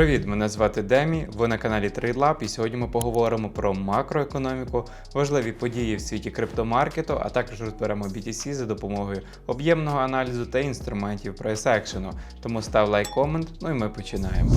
Привіт, мене звати Демі. Ви на каналі TradeLab і сьогодні ми поговоримо про макроекономіку, важливі події в світі криптомаркету, а також розберемо BTC за допомогою об'ємного аналізу та інструментів прайс-екшену. Тому став лайк, комент, ну і ми починаємо.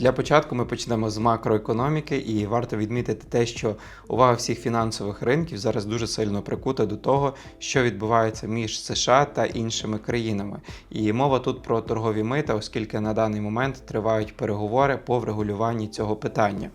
Для початку ми почнемо з макроекономіки, і варто відмітити те, що увага всіх фінансових ринків зараз дуже сильно прикута до того, що відбувається між США та іншими країнами. І мова тут про торгові мита, оскільки на даний момент тривають переговори по врегулюванні цього питання.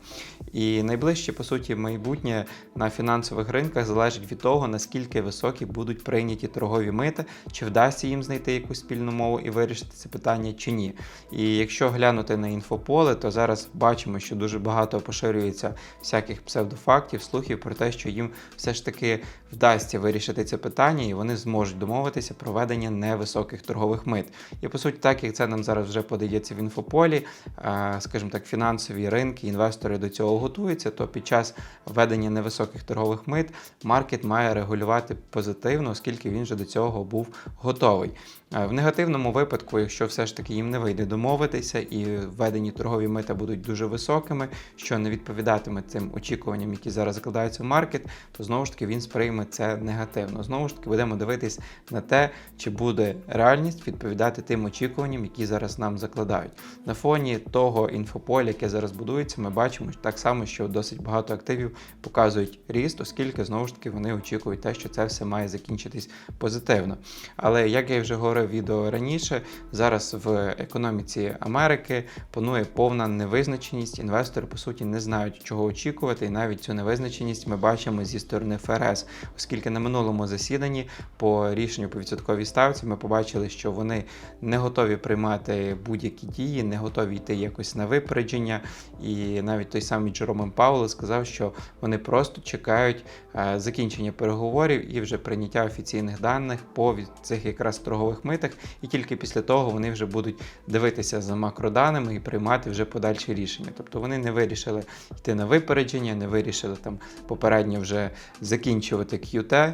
І найближче, по суті, майбутнє на фінансових ринках залежить від того, наскільки високі будуть прийняті торгові мита, чи вдасться їм знайти якусь спільну мову і вирішити це питання чи ні. І якщо глянути на інфополе, то зараз бачимо, що дуже багато поширюється всяких псевдофактів, слухів про те, що їм все ж таки вдасться вирішити це питання, і вони зможуть домовитися про ведення невисоких торгових мит. І по суті, так як це нам зараз вже подається в інфополі, е, скажімо так, фінансові ринки, інвестори до цього готуються, то під час введення невисоких торгових мит маркет має регулювати позитивно, оскільки він вже до цього був готовий. В негативному випадку, якщо все ж таки їм не вийде домовитися і введені торгові мита будуть дуже високими, що не відповідатиме цим очікуванням, які зараз закладаються в маркет, то знову ж таки він сприйме це негативно. Знову ж таки, будемо дивитись на те, чи буде реальність відповідати тим очікуванням, які зараз нам закладають. На фоні того інфополя, яке зараз будується, ми бачимо так само, що досить багато активів показують ріст, оскільки знову ж таки вони очікують те, що це все має закінчитись позитивно. Але як я вже говорив відео раніше, зараз в економіці Америки панує повна невизначеність. Інвестори по суті не знають, чого очікувати, і навіть цю невизначеність ми бачимо зі сторони ФРС, оскільки на минулому засіданні по рішенню по відсотковій ставці ми побачили, що вони не готові приймати будь-які дії, не готові йти якось на випередження. І навіть той самий Джеромем Пауло сказав, що вони просто чекають е, закінчення переговорів і вже прийняття офіційних даних по цих якраз торгових митах, і тільки після того вони вже будуть дивитися за макроданими і приймати вже подальші рішення. Тобто вони не вирішили йти на випередження, не вирішили там попередньо вже закінчувати QT,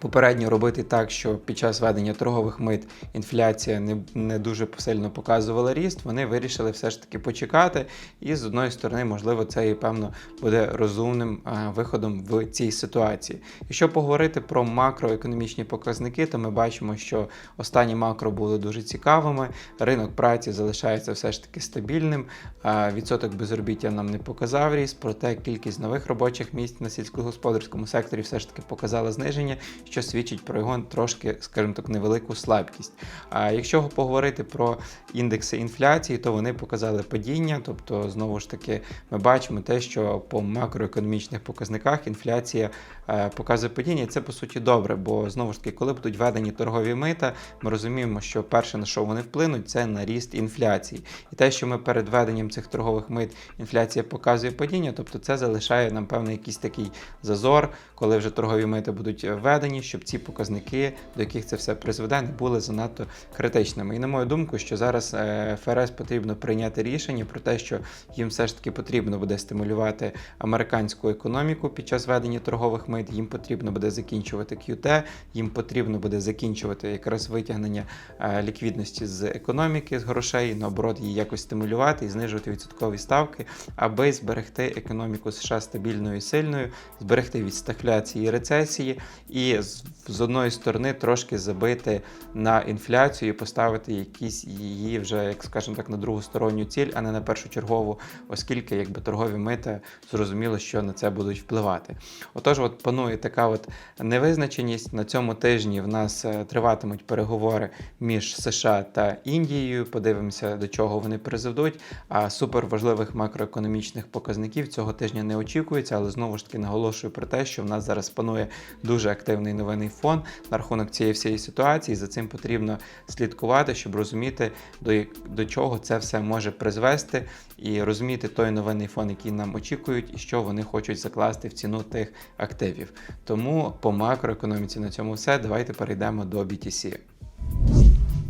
Попередньо робити так, що під час ведення торгових мит інфляція не, не дуже сильно показувала ріст, вони вирішили все ж таки почекати. І з одної сторони, можливо, це і певно буде розумним а, виходом в цій ситуації. Якщо поговорити про макроекономічні показники, то ми бачимо, що останні макро були дуже цікавими. Ринок праці залишається все ж таки стабільним. А, відсоток безробіття нам не показав ріст, проте кількість нових робочих місць на сільськогосподарському секторі все ж таки показала зниження що свідчить про його трошки, скажімо так, невелику слабкість. А якщо поговорити про індекси інфляції, то вони показали падіння, тобто, знову ж таки, ми бачимо те, що по макроекономічних показниках інфляція е, показує падіння, це по суті добре, бо знову ж таки, коли будуть введені торгові мита, ми розуміємо, що перше на що вони вплинуть, це на ріст інфляції. І те, що ми перед введенням цих торгових мит інфляція показує падіння, тобто це залишає нам певний якийсь такий зазор, коли вже торгові мити будуть введені, щоб ці показники, до яких це все призведе, не були занадто критичними. І на мою думку, що зараз е, ФРС потрібно прийняти рішення про те, що їм все ж таки потрібно буде стимулювати американську економіку під час ведення торгових мит. Їм потрібно буде закінчувати QT, їм потрібно буде закінчувати якраз витягнення е, ліквідності з економіки, з грошей, наоборот, її якось стимулювати і знижувати відсоткові ставки, аби зберегти економіку США стабільною і сильною, зберегти від стагфляції і рецесії, і з, з одної сторони трошки забити на інфляцію і поставити якісь її вже, як скажемо так, на другу сторонню ціль, а не на першу чергову, оскільки якби торгові мита зрозуміло, що на це будуть впливати. Отож, от панує така от невизначеність. На цьому тижні в нас е, триватимуть переговори між США та Індією. Подивимося, до чого вони призведуть. А супер важливих макроекономічних показників цього тижня не очікується, але знову ж таки наголошую про те, що в нас зараз панує дуже активний новинний фон на рахунок цієї всієї ситуації. За цим потрібно слідкувати, щоб розуміти, до, до чого це все може призвести, і розуміти той новинний фон, який нам очікують, і що вони хочуть закласти в ціну тих активів. Тому по макроекономіці на цьому все. Давайте перейдемо до BTC.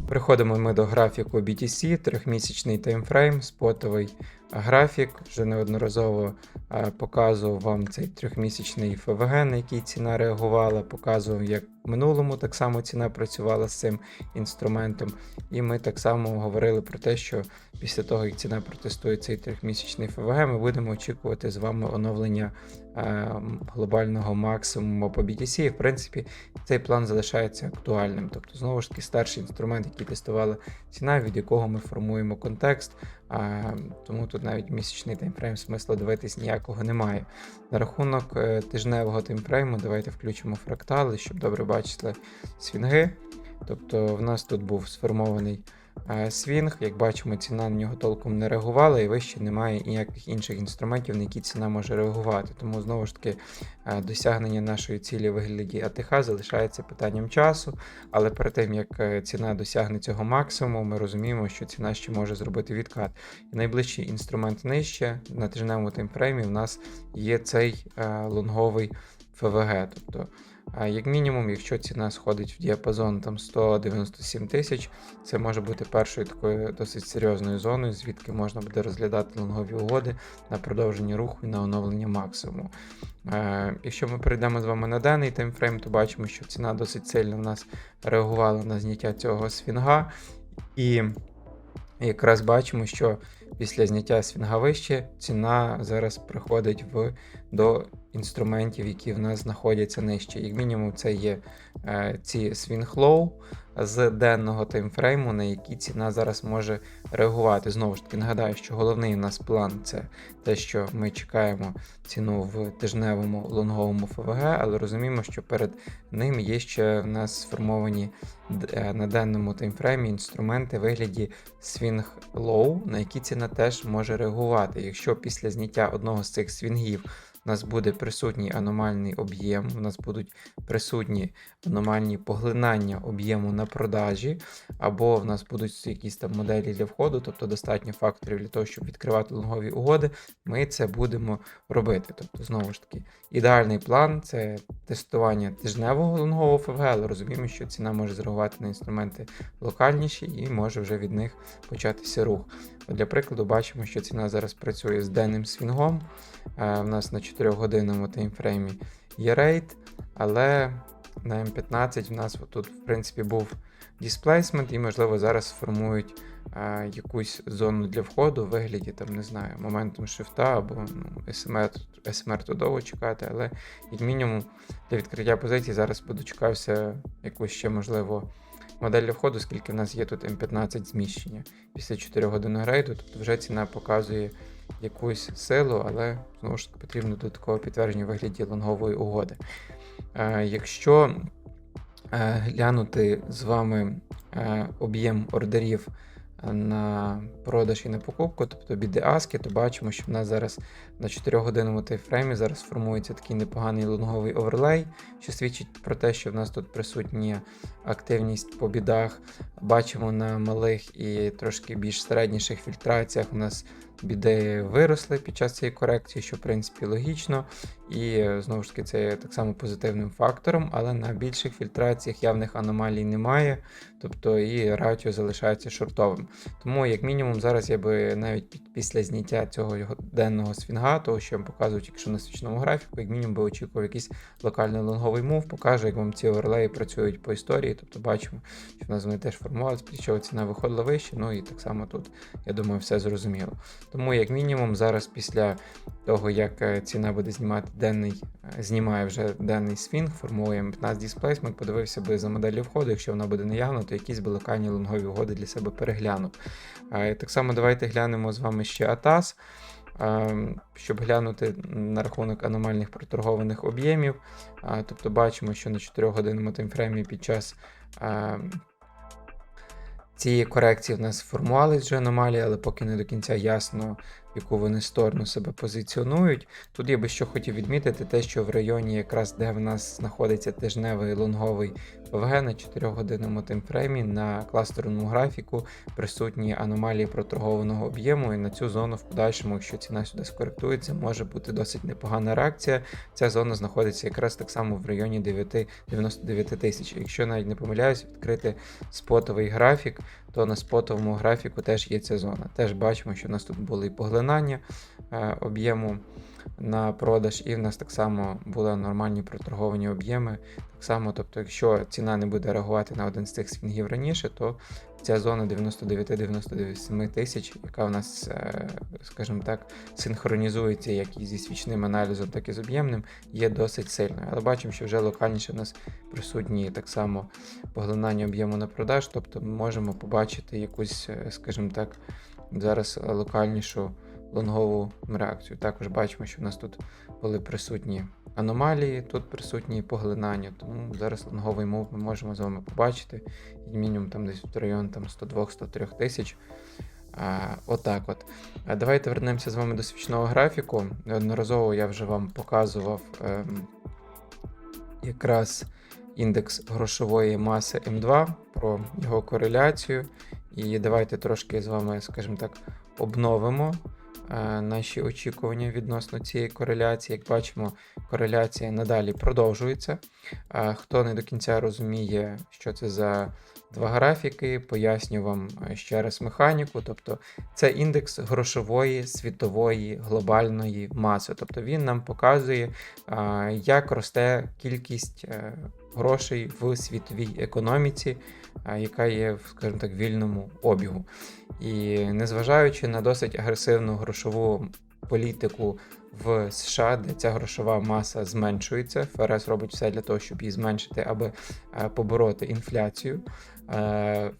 Приходимо ми до графіку BTC, трьохмісячний таймфрейм, спотовий графік. Вже неодноразово е, показував вам цей трьохмісячний ФВГ, на який ціна реагувала, показував, як в минулому так само ціна працювала з цим інструментом. І ми так само говорили про те, що після того, як ціна протестує цей трьохмісячний ФВГ, ми будемо очікувати з вами оновлення е, глобального максимуму по BTC. І в принципі цей план залишається актуальним. Тобто, знову ж таки, старший інструмент, який тестувала ціна, від якого ми формуємо контекст. Тому тут навіть місячний таймфрейм смислу дивитись ніякого немає. На рахунок е, тижневого таймфрейму, давайте включимо фрактали, щоб добре бачити свінги. Тобто в нас тут був сформований свінг, як бачимо, ціна на нього толком не реагувала, і вище немає ніяких інших інструментів, на які ціна може реагувати. Тому знову ж таки е, досягнення нашої цілі вигляді АТХ залишається питанням часу. Але перед тим як е, ціна досягне цього максимуму, ми розуміємо, що ціна ще може зробити відкат. І найближчий інструмент нижче на тижневому таймфреймі в нас є цей е, лонговий ФВГ. Тобто, е, як мінімум, якщо ціна сходить в діапазон там 197 тисяч, це може бути першою такою досить серйозною зоною, звідки можна буде розглядати лонгові угоди на продовження руху і на оновлення максимуму. Е, Якщо ми перейдемо з вами на денний таймфрейм, то бачимо, що ціна досить сильно в нас реагувала на зняття цього свінга. І якраз бачимо, що після зняття свінга вище ціна зараз приходить в, до інструментів, які в нас знаходяться нижче. Як мінімум, це є е, ці свінг лоу з денного таймфрейму, на які ціна зараз може реагувати. Знову ж таки, нагадаю, що головний у нас план це те, що ми чекаємо ціну в тижневому лонговому ФВГ, але розуміємо, що перед ним є ще в нас сформовані е, на денному таймфреймі інструменти вигляді свінг лоу, на які ціна теж може реагувати. Якщо після зняття одного з цих свінгів у нас буде присутній аномальний об'єм, у нас будуть присутні аномальні поглинання об'єму на продажі, або в нас будуть якісь там моделі для входу, тобто достатньо факторів для того, щоб відкривати лонгові угоди, ми це будемо робити. Тобто, знову ж таки, ідеальний план це тестування тижневого лонгового ФВГ, але розуміємо, що ціна може зреагувати на інструменти локальніші і може вже від них початися рух. Для прикладу, бачимо, що ціна зараз працює з денним свінгом. Е, В нас на 4 годинному таймфреймі є рейд, але на М15 в нас тут, в принципі, був дисплейсмент, і, можливо, зараз формують е, якусь зону для входу в вигляді, там, не знаю, моментом шифта або ну, СМР, СМР то чекати, але як мінімум для відкриття позицій зараз подочекався якусь ще, можливо, модель входу, оскільки в нас є тут М15 зміщення після 4 годин рейду, тут вже ціна показує якусь силу, але знову ж таки потрібно додаткове підтвердження у вигляді лонгової угоди. Е, якщо е, глянути з вами е, об'єм ордерів на продаж і на покупку, тобто біди аски, то бачимо, що в нас зараз на 4-годинному таймфреймі зараз формується такий непоганий лонговий оверлей, що свідчить про те, що в нас тут присутня активність по бідах. Бачимо на малих і трошки більш середніших фільтраціях у нас біди виросли під час цієї корекції, що в принципі логічно. І е, знову ж таки це так само позитивним фактором, але на більших фільтраціях явних аномалій немає, тобто і ратіо залишається шортовим. Тому, як мінімум, зараз я би навіть після зняття цього денного свінга, того, що вам показую тільки що на свічному графіку, як мінімум би очікував якийсь локальний лонговий мув, покажу, як вам ці оверлеї працюють по історії. Тобто бачимо, що в нас вони теж формувалися, після чого ціна виходила вище. Ну і так само тут, я думаю, все зрозуміло. Тому, як мінімум, зараз після того, як е, ціна буде знімати денний, е, знімає вже денний свінг, формує 15 дисплейсмент, подивився би за моделлю входу, якщо вона буде наявна, то якісь би локальні лонгові угоди для себе переглянув. Так само давайте глянемо з вами ще е, щоб глянути на рахунок аномальних проторгованих об'ємів. Тобто бачимо, що на 4 годинному таймфреймі під час цієї корекції в нас формувались вже аномалії, але поки не до кінця ясно, в яку вони сторону себе позиціонують. Тут я би що хотів відмітити, те, що в районі, якраз де в нас знаходиться тижневий лонговий ПВГ на 4-годинному таймфреймі, на кластерному графіку присутні аномалії проторгованого об'єму, і на цю зону в подальшому, якщо ціна сюди скоректується, може бути досить непогана реакція. Ця зона знаходиться якраз так само в районі 9, 99 тисяч. Якщо навіть не помиляюсь, відкрити спотовий графік, то на спотовому графіку теж є ця зона. Теж бачимо, що у нас тут були і поглинання об'єму на продаж, і в нас так само були нормальні проторговані об'єми. Так само, тобто, якщо ціна не буде реагувати на один з цих свінгів раніше, то ця зона 99-97 тисяч, яка в нас, е, скажімо так, синхронізується як і зі свічним аналізом, так і з об'ємним, є досить сильною. Але бачимо, що вже локальніше в нас присутні так само поглинання об'єму на продаж, тобто ми можемо побачити якусь, е, скажімо так, зараз локальнішу лонгову реакцію. Також бачимо, що в нас тут були присутні аномалії, тут присутні поглинання. Тому зараз лонговий мов ми можемо з вами побачити. І мінімум там десь в район там 102-103 тисяч. Отак от. Давайте вернемося з вами до свічного графіку. Неодноразово я вже вам показував ем, якраз індекс грошової маси М2 про його кореляцію. І давайте трошки з вами, скажімо так, обновимо наші очікування відносно цієї кореляції. Як бачимо, кореляція надалі продовжується. Е, Хто не до кінця розуміє, що це за два графіки, поясню вам е, ще раз механіку. Тобто це індекс грошової світової глобальної маси. Тобто він нам показує, е, як росте кількість е, грошей в світовій економіці, яка є скажімо так, вільному обігу. І незважаючи на досить агресивну грошову політику в США, де ця грошова маса зменшується, ФРС робить все для того, щоб її зменшити, аби побороти інфляцію.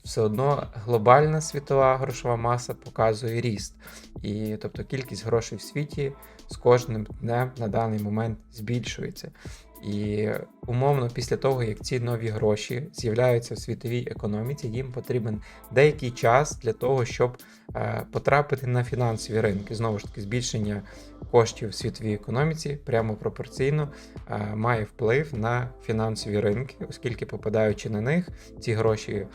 Все одно глобальна світова грошова маса показує ріст. І тобто кількість грошей в світі з кожним днем на даний момент збільшується. І умовно, після того, як ці нові гроші з'являються в світовій економіці, їм потрібен деякий час для того, щоб е, потрапити на фінансові ринки. Знову ж таки, збільшення коштів в світовій економіці прямо пропорційно е, має вплив на фінансові ринки, оскільки, попадаючи на них, ці гроші,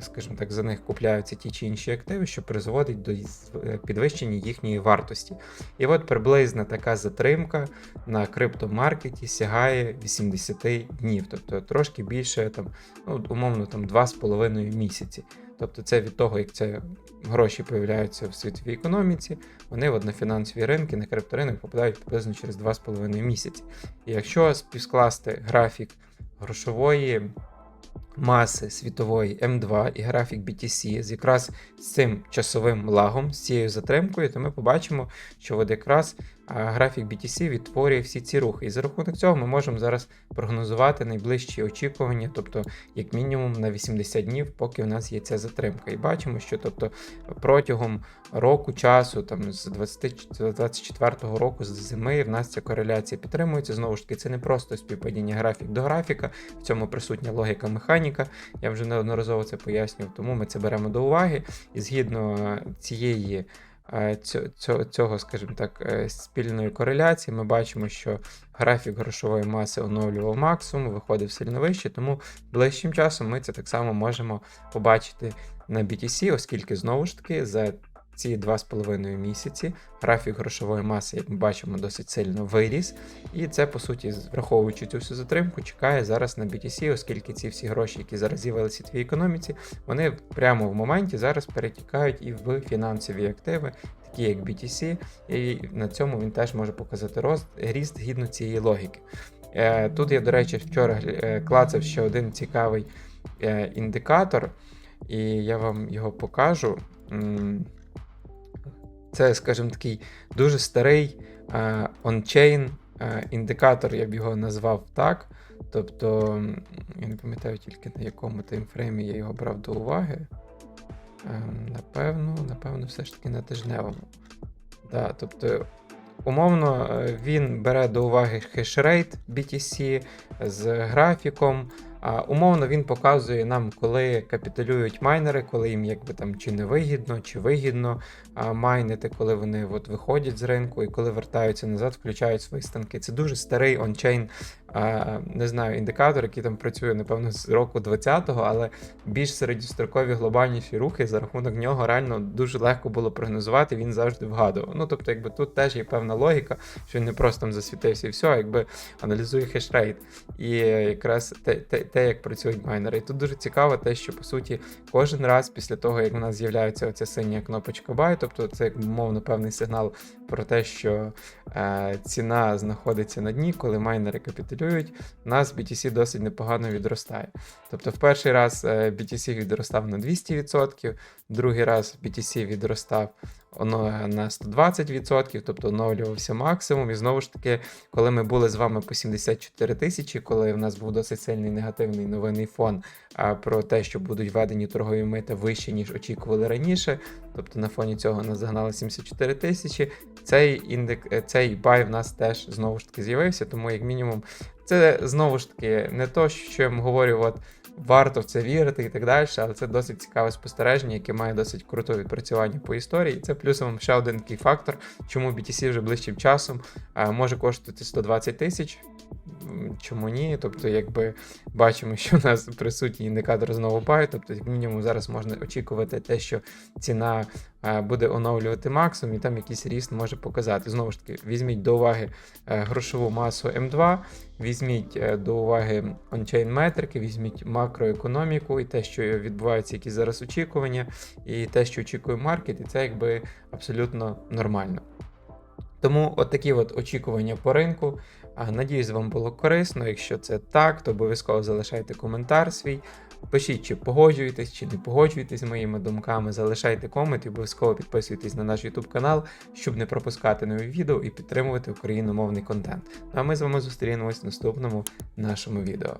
скажімо так, за них купляються ті чи інші активи, що призводить до е, підвищення їхньої вартості. І от приблизна така затримка на криптомаркеті сягає 80 днів, тобто трошки більше, там, ну, умовно, там 2,5 місяці. Тобто це від того, як це гроші появляються в світовій економіці, вони от на фінансові ринки, на крипторинок попадають приблизно через 2,5 місяці. І якщо співскласти графік грошової маси світової М2 і графік BTC з якраз з цим часовим лагом, з цією затримкою, то ми побачимо, що от якраз графік BTC відтворює всі ці рухи. І за рахунок цього ми можемо зараз прогнозувати найближчі очікування, тобто як мінімум на 80 днів, поки в нас є ця затримка. І бачимо, що тобто протягом року часу, там з 24 року, з зими, в нас ця кореляція підтримується. Знову ж таки, це не просто співпадіння графік до графіка, в цьому присутня логіка механіка. Я вже неодноразово це пояснював, тому ми це беремо до уваги. І згідно цієї цього, цього, скажімо так, е, спільної кореляції, ми бачимо, що графік грошової маси оновлював максимум, виходив сильно вище, тому ближчим часом ми це так само можемо побачити на BTC, оскільки знову ж таки за ці 2,5 місяці графік грошової маси, як ми бачимо, досить сильно виріс. І це, по суті, враховуючи цю всю затримку, чекає зараз на BTC, оскільки ці всі гроші, які зараз з'явилися в світовій економіці, вони прямо в моменті зараз перетікають і в фінансові активи, такі як BTC, і на цьому він теж може показати рост, ріст згідно цієї логіки. Е, Тут я, до речі, вчора е, клацав ще один цікавий е, індикатор, і я вам його покажу. Це, скажімо, такий дуже старий on-chain uh, індикатор, я б його назвав так. Тобто, я не пам'ятаю тільки на якому таймфреймі я його брав до уваги. Uh, напевно, напевно, все ж таки на тижневому. Да, тобто, Умовно, він бере до уваги хешрейт BTC з графіком. А умовно він показує нам, коли капіталюють майнери, коли їм якби там чи не вигідно, чи вигідно а, майнити, коли вони от виходять з ринку і коли вертаються назад, включають свої станки. Це дуже старий ончейн не знаю, індикатор, який там працює, напевно, з року 20-го, але більш середньострокові глобальніші рухи за рахунок нього реально дуже легко було прогнозувати. Він завжди вгадував. Ну тобто, якби тут теж є певна логіка, що він не просто там засвітився і все, а якби аналізує хешрейт. І якраз те, те, те, як працюють майнери. І тут дуже цікаво те, що по суті кожен раз після того, як в нас з'являється оця синя кнопочка buy, тобто це як мовно певний сигнал про те, що е, ціна знаходиться на дні, коли майнери капітулюють, у нас BTC досить непогано відростає. Тобто, в перший раз е, BTC відростав на 200%, другий раз BTC відростав на 120%, тобто оновлювався максимум. І знову ж таки, коли ми були з вами по 74 тисячі, коли в нас був досить сильний негативний новинний фон про те, що будуть введені торгові мита вище, ніж очікували раніше. Тобто на фоні цього нас загнали 74 тисячі. Цей індик, е, цей бай в нас теж знову ж таки з'явився, тому як мінімум, це знову ж таки не то, що я вам говорю, от варто в це вірити і так далі, але це досить цікаве спостереження, яке має досить круте відпрацювання по історії. І це плюсом ще один такий фактор, чому BTC вже ближчим часом може коштувати 120 тисяч. Чому ні? Тобто, якби бачимо, що у нас присутній індикатор знову баю, тобто, як мінімум, зараз можна очікувати те, що ціна е, буде оновлювати максимум, і там якийсь ріст може показати. Знову ж таки, візьміть до уваги е, грошову масу М2, візьміть е, до уваги ончейн метрики, візьміть макроекономіку і те, що відбуваються, які зараз очікування, і те, що очікує маркет, і це якби абсолютно нормально. Тому от от очікування по ринку. Надіюсь, вам було корисно. Якщо це так, то обов'язково залишайте коментар свій. Пишіть, чи погоджуєтесь, чи не погоджуєтесь з моїми думками, залишайте комент і обов'язково підписуйтесь на наш YouTube канал, щоб не пропускати нові відео і підтримувати україномовний контент. Ну, а ми з вами зустрінемось в наступному нашому відео.